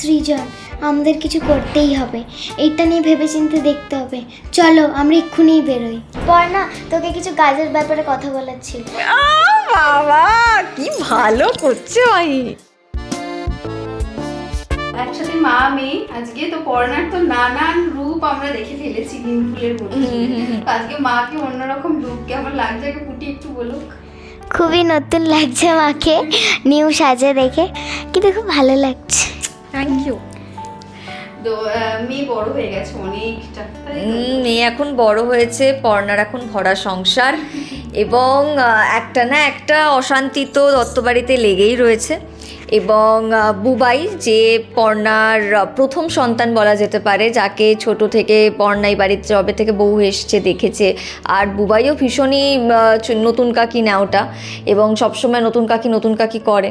সৃজন আমাদের কিছু করতেই হবে। এইটা নিয়ে ভেবেচিন্তে দেখতে হবে। চলো আমরা এক্ষুনি বেরোই। পর না তোকে কিছু কাজের ব্যাপারে কথা বলার ছিল। বাবা কি ভালো করছে ভাই একসাথে মা মেয়ে আজকে তো পড়ার তো নানান রূপ আমরা দেখে ফেলেছি দিন ফুলের মধ্যে। আজকে মাকে অন্যরকম রূপ কেমন লাগছে? পুটি একটু বলুক। খুবই নতুন লাগছে মাকে নিউ সাজে দেখে। কিন্তু খুব ভালো লাগছে। থ্যাংক ইউ মেয়ে বড় হয়ে গেছে অনেকটা। মেয়ে এখন বড় হয়েছে পর্ণার এখন ভরা সংসার এবং একটা না একটা অশান্তি তো দত্তবাড়িতে লেগেই রয়েছে। এবং বুবাই যে পর্ণার প্রথম সন্তান বলা যেতে পারে, যাকে ছোট থেকে পর্ণাই বাড়ির জবে থেকে বউ এসছে, দেখেছে। আর বুবাইও ভীষণই নতুন কাকি নেওটা এবং সবসময় নতুন কাকি নতুন কাকি করে।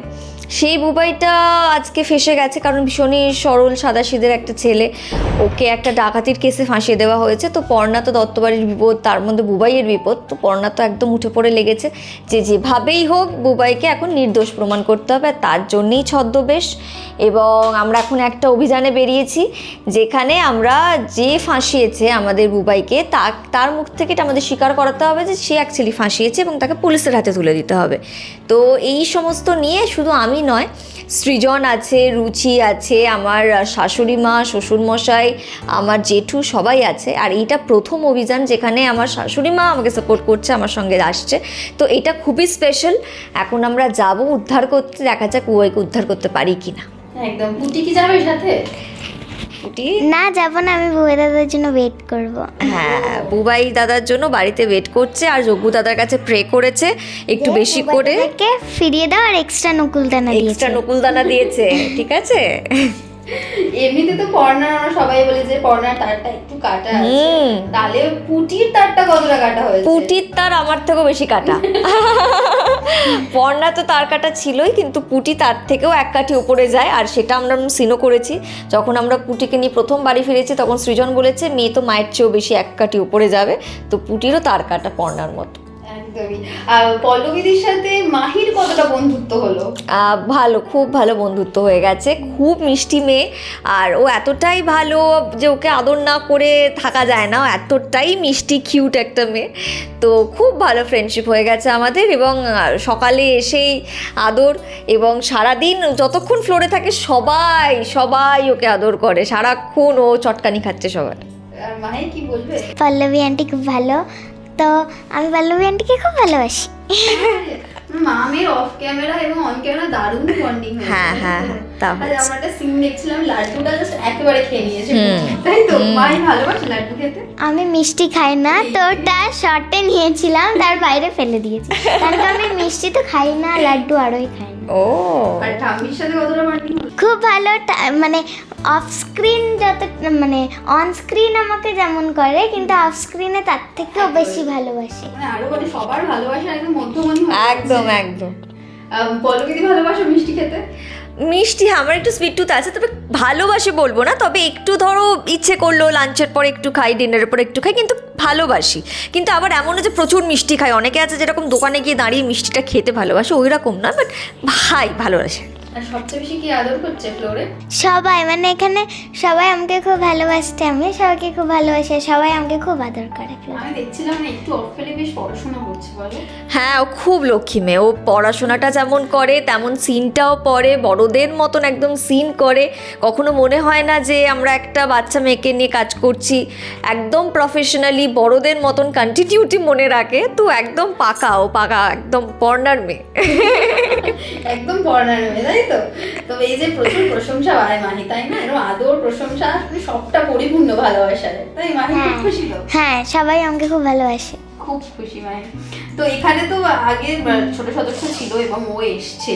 সেই বুবাইটা আজকে ফেসে গেছে কারণ ভীষণই সরল সাদাসিদের একটা ছেলে। ওকে একটা ডাকাতির কেসে ফাঁসিয়ে দেওয়া হয়েছে। তো পর্ণা তো দত্তবাড়ির বিপদ, তার মধ্যে বুবাইয়ের বিপদ। তো পর্ণা তো একদম উঠে পড়ে লেগেছে। যে যেভাবেই হোক, বুবাইকে এখন নির্দোষ প্রমাণ করতে হবে। আর তার জন্যেই ছদ্মবেশ। এবং আমরা এখন একটা অভিযানে বেরিয়েছি, যেখানে আমরা যে ফাঁসিয়েছে আমাদের বুবাইকে, তা, তার মুখ থেকে এটা আমাদের স্বীকার করাতে হবে যে সে অ্যাকচুয়ালি ফাঁসিয়েছে এবং তাকে পুলিশের হাতে তুলে দিতে হবে। তো এই সমস্ত নিয়ে শুধু আমি নয়, সৃজন আছে, রুচি আছে, আমার শাশুড়ি মা শ্বশুরমশাই আমার জেঠু সবাই আছে। আর এইটা প্রথম অভিযান যেখানে আমার শাশুড়ি মা আমাকে সাপোর্ট করছে, আমার সঙ্গে আসছে। তো এটা খুবই স্পেশাল এখন আমরা যাব উদ্ধার করতে, দেখা যাক ওয়াইকে উদ্ধার করতে পারি কি না একদম। পুটি কি যাবে সাথে? না যাব না আমি বউয়ের দাদার জন্য ওয়েট করব। হ্যাঁ বুবাই দাদার জন্য বাড়িতে ওয়েট করছে আর যজ্ঞ দাদার কাছে প্রে করেছে একটু বেশি করে। কে ফিরিয়ে দাও আর এক্সট্রা নকুলদানা দিয়েছে। এক্সট্রা নকুলদানা দিয়েছে ঠিক আছে? এমনিতে তো পর্ণার আমরা সবাই বলি যে পর্ণার তারটা একটু কাটা আছে। তাহলে পুটির তারটা কতটা কাটা হয়েছে? পুটির তার আমার থেকেও বেশি কাটা। পর্ণা তো তার কাটা ছিলই, কিন্তু পুটি তার থেকেও এক কাঠি উপরে যায়, আর সেটা আমরা সিনও করেছি। যখন আমরা পুটিকে নিয়ে প্রথম বাড়ি ফিরেছি, তখন সৃজন বলেছে, মেয়ে তো মায়ের চেয়েও বেশি এক কাঠি উপরে যাবে। তো পুটিরও তার কাটা পর্ণার মতো। একদমই আর পল্লবীদের সাথে মাহির কতটা বন্ধুত্ব হলো? ভালো খুব ভালো বন্ধুত্ব হয়ে গেছে। খুব মিষ্টি মেয়ে। আর ও এতটাই ভালো যে ওকে আদর না করে থাকা যায় না। ও এতটাই মিষ্টি কিউট একটা মেয়ে। তো খুব ভালো ফ্রেন্ডশিপ হয়ে গেছে আমাদের এবং সকালে এসেই আদর এবং সারাদিন যতক্ষণ ফ্লোরে থাকে সবাই সবাই ওকে আদর করে। সারাক্ষণ ও চটকানি খাচ্ছে সবার। আর মাহি কি বলবে? পল্লবী আন্টি খুব ভালো। তো আমি পল্লবী আন্টিকে খুব ভালোবাসি। মা অফ ক্যামেরা এবং অন ক্যামেরা দারুণ বন্ডিং হ্যাঁ, হ্যাঁ, তা আমরা একটা সিন দেখছিলাম লাড্ডুটা জাস্ট একেবারে খেয়ে নিয়েছে। তাই তো? মাই ভালোবাসে লাড্ডু খেতে? আমি মিষ্টি খাই না তো ওটা শর্টে নিয়েছিলাম তার বাইরে ফেলে দিয়েছি। কারণ আমি মিষ্টি তো খাই না লাড্ডু আরোই খাই ও। আর ঠাম্মির সাথে কতটা বন্ডিং খুব ভালো টা- মানে অফ স্ক্রিন যত মানে অন স্ক্রিন আমাকে যেমন করে কিন্তু অফ স্ক্রিনে তার থেকেও বেশি ভালোবাসে। মানে আরও মানে সবার ভালোবাসা একদম মধ্যমণি একদম একদম। পল্লবীদি ভালোবাসো মিষ্টি খেতে? মিষ্টি হ্যাঁ, আমার একটু সুইট টুথ আছে তবে ভালোবাসি বলব না তবে একটু ধরো ইচ্ছে করল লাঞ্চের পর একটু খাই ডিনারের পর একটু খাই কিন্তু ভালোবাসি। কিন্তু আবার এমনও যে প্রচুর মিষ্টি খাই অনেকে আছে যেরকম দোকানে গিয়ে দাঁড়িয়ে মিষ্টিটা খেতে ভালোবাসে ওই রকম না বাট ভাই ভালোবাসে। আর সবচেয়ে বেশি কি আদর করছে ফ্লোরে? সবাই মানে এখানে সবাই আমাকে খুব ভালোবাসতে আমি সবাইকে খুব ভালোবাসে সবাই আমাকে খুব আদর করে আমি দেখছিলাম না একটু অফ ফেলে বেশ পড়াশোনা করছে বলো। হ্যাঁ ও খুব লক্ষ্মী মেয়ে ও পড়াশোনাটা যেমন করে তেমন সিনটাও পড়ে বড়দের মতন একদম সিন করে। কখনো মনে হয় না যে আমরা একটা বাচ্চা মেয়েকে নিয়ে কাজ করছি একদম প্রফেশনালি বড়দের মতন কন্টিনিউটি মনে রাখে তো একদম পাকা ও পাকা একদম পর্নার মেয়ে। একদম পড়ানোর মেয়ে তাই তো? তবে এই যে প্রচুর প্রশংসা পায় মাহি তাই না? এরকম আদর প্রশংসা সবটা পরিপূর্ণ ভালোবাসারে তাই মাহি খুব হ্যাঁ। খুশি তো? হ্যাঁ সবাই আমাকে খুব ভালোবাসে। খুব খুশি মাহি। তো এখানে তো আগে ছোট সদস্য ছিল এবং ও এসছে।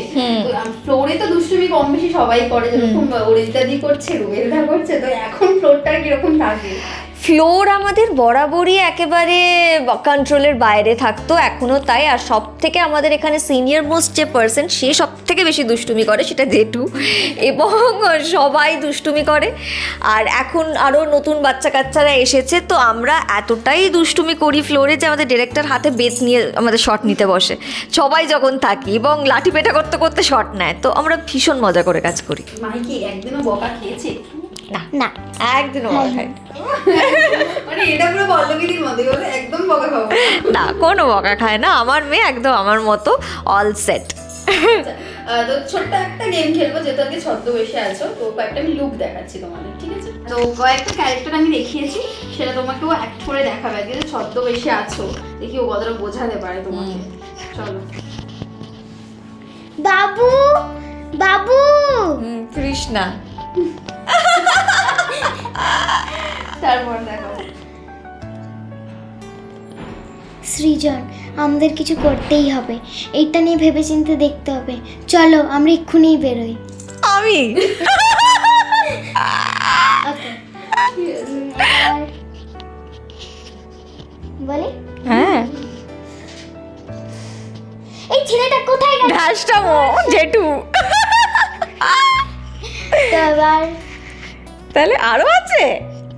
ফ্লোরে তো দুষ্টুমি কম বেশি সবাই করে যেরকম অরিজিতাদি করছে রুবেলদা করছে তো এখন ফ্লোরটা কীরকম থাকে? ফ্লোর আমাদের বরাবরই একেবারে কন্ট্রোলের বাইরে থাকতো এখনও তাই। আর সব থেকে আমাদের এখানে সিনিয়র মোস্ট যে পার্সন সে সব থেকে বেশি দুষ্টুমি করে, সেটা জেঠু এবং সবাই দুষ্টুমি করে। আর এখন আরও নতুন বাচ্চা কাচ্চারা এসেছে, তো আমরা এতটাই দুষ্টুমি করি ফ্লোরে যে আমাদের ডিরেক্টর হাতে বেত নিয়ে আমাদের শট নিতে বসে। সবাই যখন থাকি, এবং লাঠি পেটা করতে করতে শট নেয়, তো আমরা ভীষণ মজা করে কাজ করি। একদিনও বকা খেয়েছে? না। না। খাই না। মানে এটা পুরো পল্লবীদির মতো বলে একদম বকা খাব। না। না কোনো বকা খায় না। আমার মেয়ে একদম আমার মতো অল সেট আচ্ছা, তো ছোট্ট একটা গেম খেলব যেহেতু আজকে ছদ্মবেশে আছো তো কয়েকটা আমি লুক দেখাচ্ছি তোমাদের ঠিক আছে? তো কয়েকটা ক্যারেক্টার আমি দেখিয়েছি সেটা তোমাকেও অ্যাক্ট করে দেখাবে। আজকে যে ছদ্মবেশে আছো দেখি ও কতটা বোঝাতে পারে তোমাকে। চলো। বাবু বাবু! কৃষ্ণা। তারপর দেখো সৃজন আমাদের কিছু করতেই হবে। এইটা নিয়ে ভেবে ভেবেচিন্তে দেখতে হবে। চলো আমরা এক্ষুনিই বেরোই। আমি? বলি? হ্যাঁ। এই ছেলেটা কোথায় গেল? ঢাসটামো জেঠু। তো এবার তাহলে আরও আছে?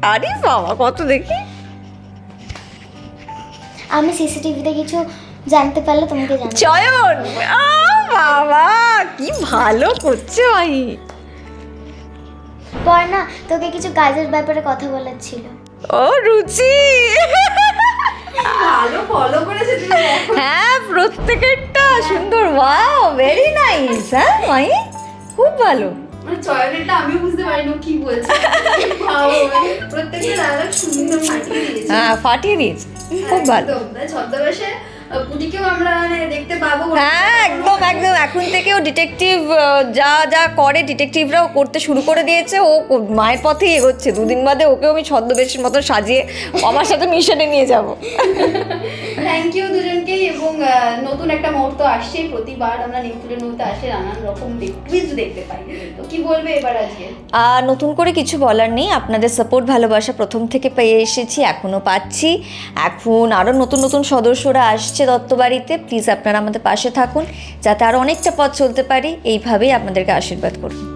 আরে বাবা কত দেখি। আমি সিসিটিভিতে কিছু জানতে পারলে তোমাকে জানাব। চয়ন আ, বাবা কি ভালো করছে ভাই। পর না তোকে কিছু কাজের ব্যাপারে কথা বলার ছিল। ও রুচি। ভালো ফলো করেছে তুমি হ্যাঁ প্রত্যেকেরটা সুন্দর। ওয়াও ভেরি নাইস হ্যাঁ মাই খুব ভালো। মানে চয়নেরটা আমিও বুঝতে কি বলছে ভালো, মানে প্রত্যেকটা ডায়লগ সুন্দর ফাটিয়ে দিয়েছে। হ্যাঁ ফাটিয়ে দিয়েছে। খুব ভালো। ছদ্মবেশে পুটিকেও আমরা মানে দেখতে পাবো। হ্যাঁ একদম একদম। এখন থেকেও ডিটেকটিভ যা যা করে ডিটেকটিভরাও করতে শুরু করে দিয়েছে। ও মায়ের পথেই এগোচ্ছে। দুদিন বাদে ওকেও আমি ছদ্মবেশের মতো সাজিয়ে আমার সাথে মিশনে নিয়ে যাব। থ্যাংক ইউ দুজনকেই এবং নতুন একটা মুহূর্ত আসছে। প্রতিবার আমরা নিমফুলের মুহূর্তে আসে নানান রকম কুইজ দেখতে পাই। তো কি বলবে এবার আজকে? নতুন করে কিছু বলার নেই। আপনাদের সাপোর্ট ভালোবাসা প্রথম থেকে পেয়ে এসেছি, এখনও পাচ্ছি। এখন আরও নতুন নতুন সদস্যরা আসছে দত্তবাড়িতে। প্লিজ আপনারা আমাদের পাশে থাকুন, যাতে আরও অনেকটা পথ চলতে পারি। এইভাবেই আপনাদেরকে আশীর্বাদ করুন